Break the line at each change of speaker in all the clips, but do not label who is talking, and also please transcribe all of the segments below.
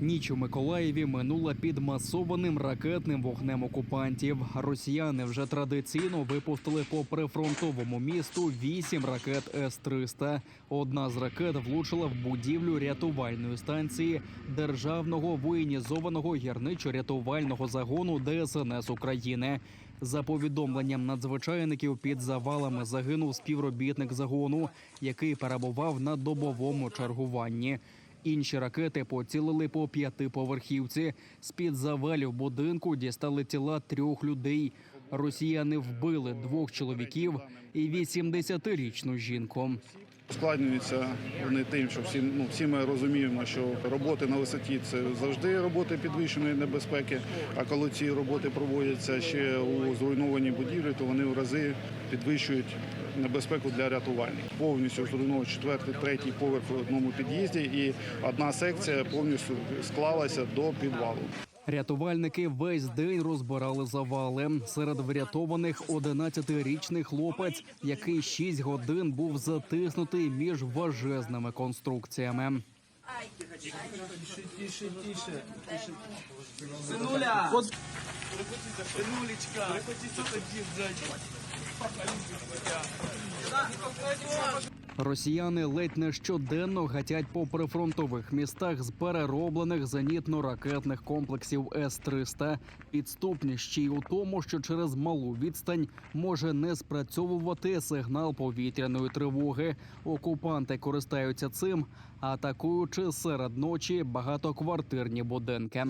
Ніч у Миколаєві минула під масованим ракетним вогнем окупантів. Росіяни вже традиційно випустили по прифронтовому місту вісім ракет С-300. Одна з ракет влучила в будівлю рятувальної станції державного воєнізованого гірничо-рятувального загону ДСНС України. За повідомленням надзвичайників під завалами загинув співробітник загону, який перебував на добовому чергуванні. Інші ракети поцілили по п'ятиповерхівці. З під завалів будинку дістали тіла трьох людей. Росіяни вбили двох чоловіків і 80-річну жінку.
Ускладнюються вони тим, що всі, ну, всі ми розуміємо, що роботи на висоті це завжди роботи підвищеної небезпеки. А коли ці роботи проводяться ще у зруйнованій будівлі, то вони в рази підвищують небезпеку для рятувальників. Повністю зруйнований четвертий, третій поверх в одному під'їзді, і одна секція повністю склалася до підвалу.
Рятувальники весь день розбирали завали. Серед врятованих 11-річний хлопець, який 6 годин був затиснутий між важезними конструкціями.
Сынуля! Сынулечка!
Росіяни ледь не щоденно гатять по прифронтових містах з перероблених зенітно-ракетних комплексів С-300. Підступність ще й у тому, що через малу відстань може не спрацьовувати сигнал повітряної тривоги. Окупанти користаються цим, атакуючи серед ночі багатоквартирні будинки.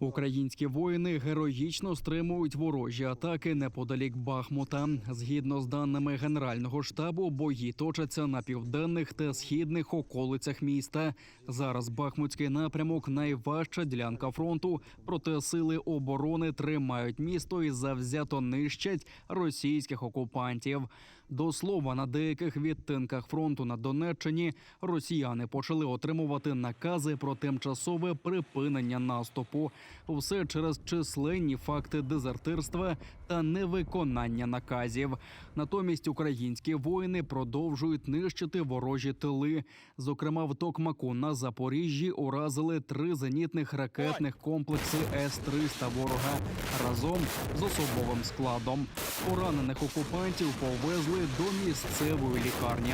Українські воїни героїчно стримують ворожі атаки неподалік Бахмута. Згідно з даними Генерального штабу, бої точаться на південних та східних околицях міста. Зараз Бахмутський напрямок найважча ділянка фронту. Проте сили оборони тримають місто і завзято нищать російських окупантів. До слова, на деяких відтинках фронту на Донеччині росіяни почали отримувати накази про тимчасове припинення наступу. Все через численні факти дезертирства та невиконання наказів. Натомість українські воїни продовжують нищити ворожі тили. Зокрема, в Токмаку на Запоріжжі уразили три зенітних ракетних комплекси С-300 ворога разом з особовим складом. Поранених окупантів повезли до місцевої лікарні.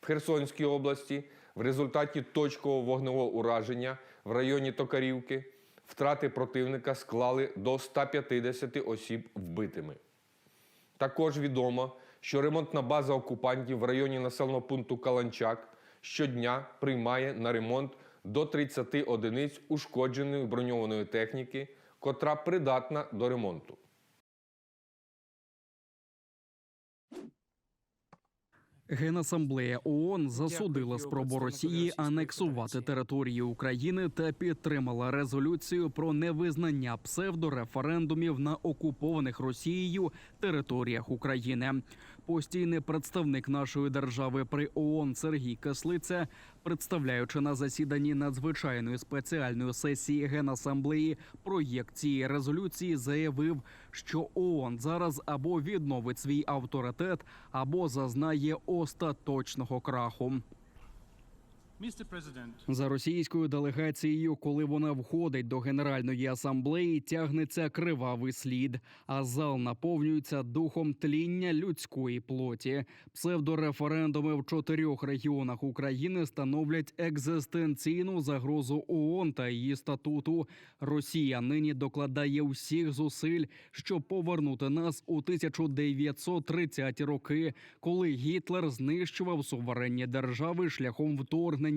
В Херсонській області в результаті точкового вогневого ураження в районі Токарівки втрати противника склали до 150 осіб вбитими. Також відомо, що ремонтна база окупантів в районі населеного пункту Каланчак щодня приймає на ремонт до 30 одиниць ушкодженої броньованої техніки, котра придатна до ремонту.
Генасамблея ООН засудила спробу Росії анексувати територію України та підтримала резолюцію про невизнання псевдореферендумів на окупованих Росією територіях України. Постійний представник нашої держави при ООН Сергій Кислиця, представляючи на засіданні надзвичайної спеціальної сесії Генасамблеї проєкт цієї резолюції, заявив, що ООН зараз або відновить свій авторитет, або зазнає остаточного краху. За російською делегацією, коли вона входить до Генеральної асамблеї, тягнеться кривавий слід, а зал наповнюється духом тління людської плоті. Псевдореферендуми в чотирьох регіонах України становлять екзистенційну загрозу ООН та її статуту. Росія нині докладає всіх зусиль, щоб повернути нас у 1930 роки, коли Гітлер знищував суверенні держави шляхом вторгнення.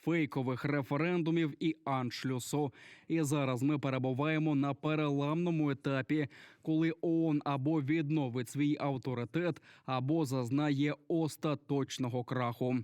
Фейкових референдумів і аншлюсу. І зараз ми перебуваємо на переламному етапі, коли ООН або відновить свій авторитет, або зазнає остаточного краху.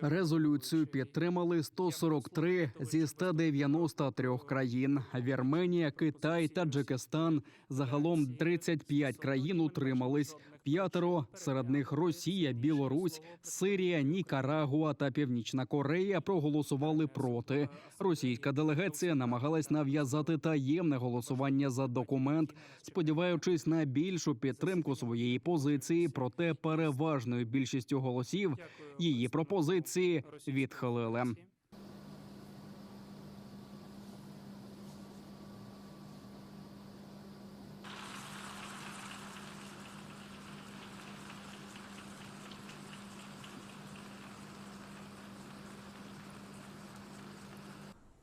Резолюцію підтримали 143 зі 193 країн. Вірменія, Китай, Таджикистан. Загалом 35 країн утримались. П'ятеро. Серед них Росія, Білорусь, Сирія, Нікарагуа та Північна Корея проголосували проти. Російська делегація намагалась нав'язати таємне голосування за документ, сподіваючись на більшу підтримку своєї позиції. Проте переважною більшістю голосів її пропозиції відхилили.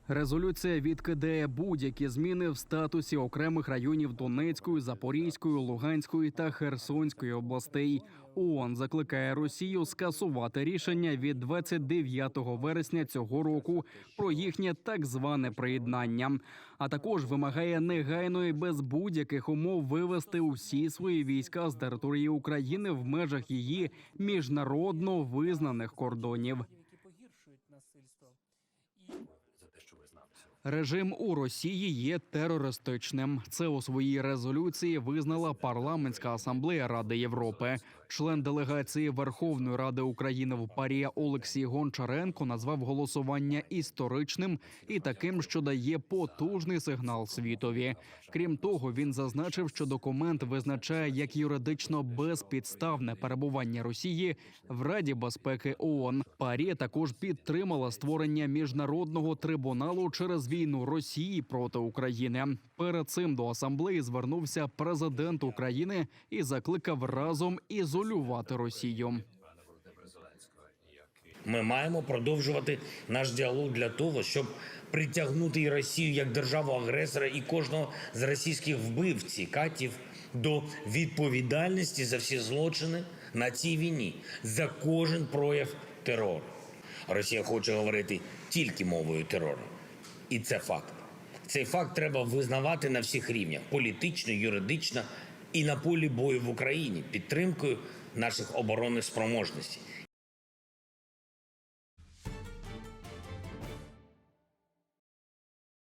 Резолюція відкидає будь-які зміни в статусі окремих районів Донецької, Запорізької, Луганської та Херсонської областей. ООН закликає Росію скасувати рішення від 29 вересня цього року про їхнє так зване приєднання, а також вимагає негайно і без будь-яких умов вивести усі свої війська з території України в межах її міжнародно визнаних кордонів. Режим у Росії є терористичним. Це у своїй резолюції визнала парламентська асамблея Ради Європи. Член делегації Верховної Ради України в ПАРІ Олексій Гончаренко назвав голосування історичним і таким, що дає потужний сигнал світові. Крім того, він зазначив, що документ визначає як юридично безпідставне перебування Росії в Раді безпеки ООН. Парі також підтримала створення міжнародного трибуналу через війну Росії проти України. Перед цим до асамблеї звернувся президент України і закликав разом ізолювати Росію.
Ми маємо продовжувати наш діалог для того, щоб притягнути і Росію як державу агресора і кожного з російських вбивців, катів до відповідальності за всі злочини на цій війні, за кожен прояв терору. Росія хоче говорити тільки мовою терору, і це факт. Цей факт треба визнавати на всіх рівнях: політично, юридично і на полі бою в Україні підтримкою наших оборонних спроможностей.